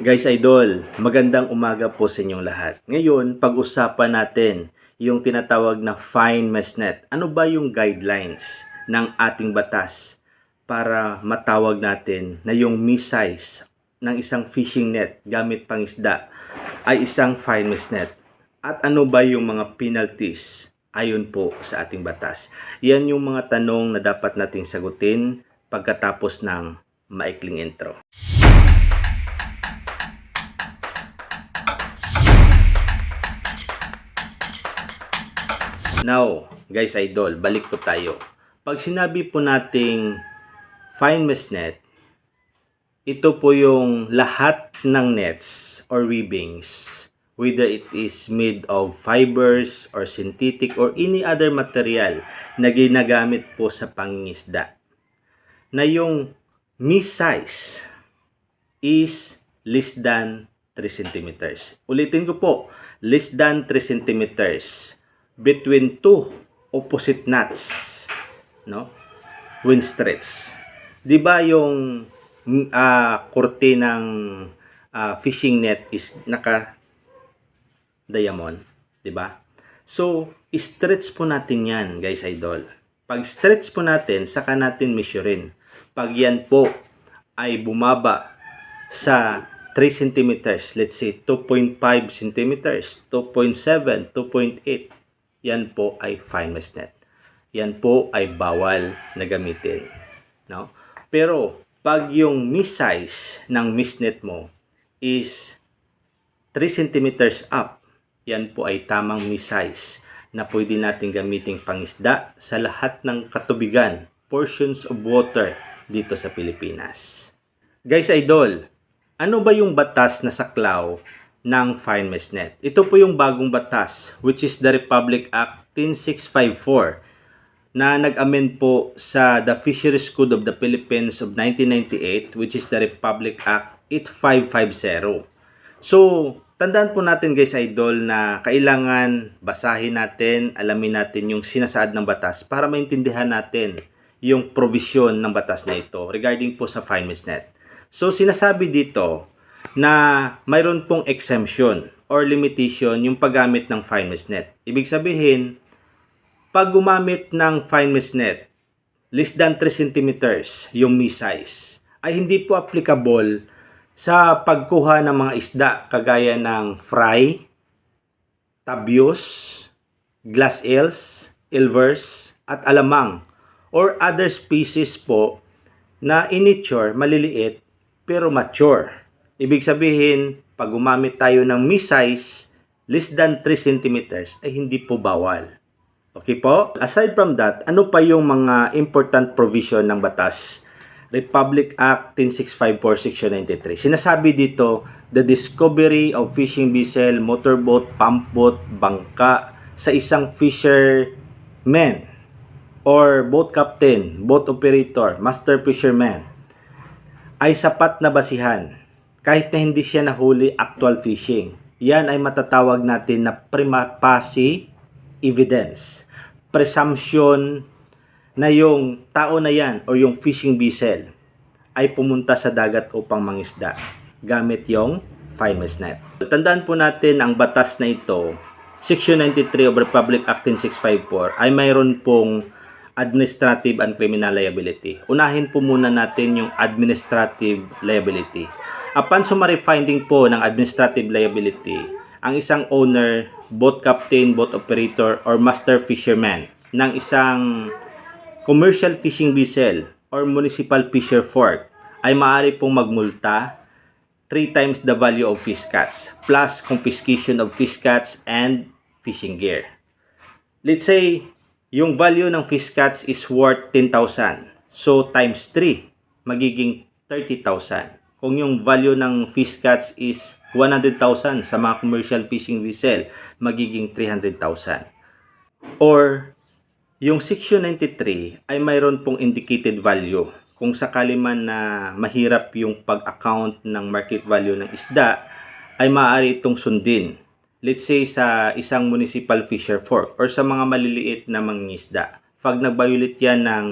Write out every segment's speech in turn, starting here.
Guys Idol, magandang umaga po sa inyong lahat. Ngayon, pag-usapan natin yung tinatawag na fine mesh net. Ano ba yung guidelines ng ating batas para matawag natin na yung mesh size ng isang fishing net gamit pangisda ay isang fine mesh net? At ano ba yung mga penalties ayon po sa ating batas? Yan yung mga tanong na dapat nating sagutin pagkatapos ng maikling intro. Now, guys idol, balik po tayo. Pag sinabi po nating fine mesh net, ito po yung lahat ng nets or weavings, whether it is made of fibers or synthetic or any other material na ginagamit po sa pangingisda. Na yung mesh size is less than 3 centimeters. Ulitin ko po, less than 3 centimeters between two opposite knots, no? Wind stretch. 'Di ba yung uh, korte ng ah, fishing net is naka diamond, 'di ba? So, stretch po natin 'yan, guys idol. Pag stretch po natin, saka natin measurein. Pag yan po ay bumaba sa 3 centimeters, let's say 2.5 centimeters, 2.7, 2.8, yan po ay fine mesh net. Yan po ay bawal na gamitin. No? Pero pag yung mesh size ng mesh net mo is 3 centimeters up, yan po ay tamang mesh size na pwede natin gamitin pangisda sa lahat ng katubigan, portions of water dito sa Pilipinas. Guys, idol, ano ba yung batas na saklaw ng fine mesh net? Ito po yung bagong batas which is the Republic Act 10654 na nag-amend po sa the Fisheries Code of the Philippines of 1998 which is the Republic Act 8550. So, tandaan po natin guys idol na kailangan basahin natin, alamin natin yung sinasaad ng batas para maintindihan natin yung provision ng batas na ito regarding po sa fine mesh net. So, sinasabi dito na mayroon pong exemption or limitation yung paggamit ng fine mesh net. Ibig sabihin, pag gumamit ng fine mesh net, less than 3 centimeters yung size, ay hindi po applicable sa pagkuha ng mga isda kagaya ng fry, tabios, glass eels, ilvers, at alamang or other species po na in nature maliliit pero mature. Ibig sabihin, pag gumamit tayo ng mesh size less than 3 centimeters ay hindi po bawal. Okay po? Aside from that, ano pa yung mga important provision ng batas? Republic Act 10654 Section 93. Sinasabi dito, the discovery of fishing vessel, motorboat, pump boat, bangka sa isang fisherman or boat captain, boat operator, master fisherman ay sapat na basihan kahit na hindi siya nahuli actual fishing. Yan ay matatawag natin na prima facie evidence. Presumption na yung tao na yan o yung fishing vessel ay pumunta sa dagat upang mangisda gamit yung fine mesh net. Tandaan po natin ang batas na ito, Section 93 of Republic Act 10654 ay mayroon pong administrative and criminal liability. Unahin po muna natin yung administrative liability. Upon summary finding po ng administrative liability, ang isang owner, boat captain, boat operator, or master fisherman ng isang commercial fishing vessel or municipal fisher fork ay maaari pong magmulta 3 times the value of fish catch plus confiscation of fish catch and fishing gear. Let's say yung value ng fish catch is worth 10,000. So, times 3, magiging 30,000. Kung yung value ng fish catch is 100,000 sa mga commercial fishing vessel, magiging 300,000. Or, yung Section 93 ay mayroon pong indicated value. Kung sakali man na mahirap yung pag-account ng market value ng isda, ay maaari itong sundin let's say sa isang municipal fisher fork or sa mga maliliit na mangingisda. Pag nag-violate yan ng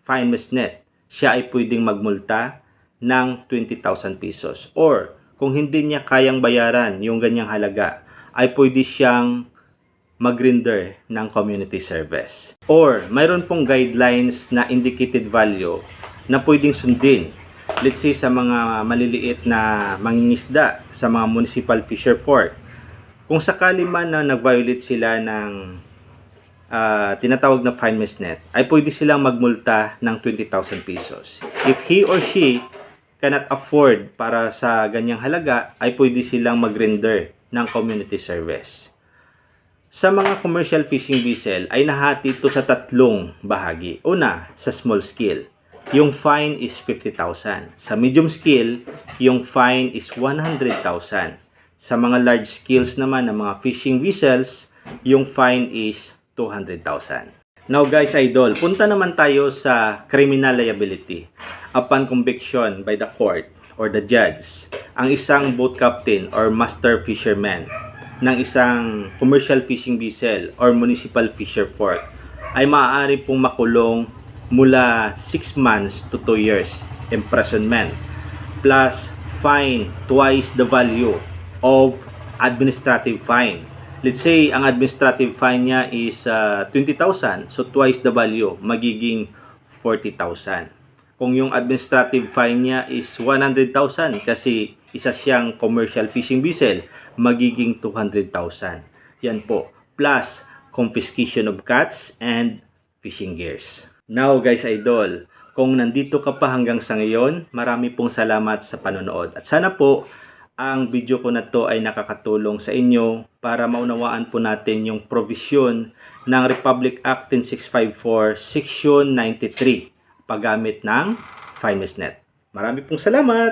fine mesh net, siya ay pwedeng magmulta ng 20,000 pesos. Or kung hindi niya kayang bayaran yung ganyang halaga, ay pwede siyang mag-render ng community service. Or, mayroon pong guidelines na indicated value na pwedeng sundin. Let's say sa mga maliliit na mangingisda sa mga municipal fisher port. Kung sakali man na nag-violate sila ng ah, tinatawag na fine mesh net, ay pwede silang magmulta ng 20,000 pesos. If he or she cannot afford para sa ganyang halaga, ay pwede silang mag-render ng community service. Sa mga commercial fishing vessel ay nahati ito sa tatlong bahagi. Una, sa small scale. Yung fine is 50,000. Sa medium scale, yung fine is 100,000. Sa mga large scales naman ng mga fishing vessels, yung fine is 200,000. Now guys, idol, punta naman tayo sa criminal liability. Upon conviction by the court or the judge, ang isang boat captain or master fisherman ng isang commercial fishing vessel or municipal fisher port ay maaari pong makulong mula 6 months to 2 years imprisonment plus fine twice the value of administrative fine. Let's say ang administrative fine niya is uh, 20,000 so twice the value magiging 40,000. Kung yung administrative fine niya is 100,000 kasi isa siyang commercial fishing vessel, magiging 200,000. Yan po. Plus, confiscation of catch and fishing gears. Now guys idol, kung nandito ka pa hanggang sa ngayon, marami pong salamat sa panonood. At sana po, ang video ko na to ay nakakatulong sa inyo para maunawaan po natin yung provision ng Republic Act 10654 Section 93 paggamit ng Finest Net. Marami pong salamat!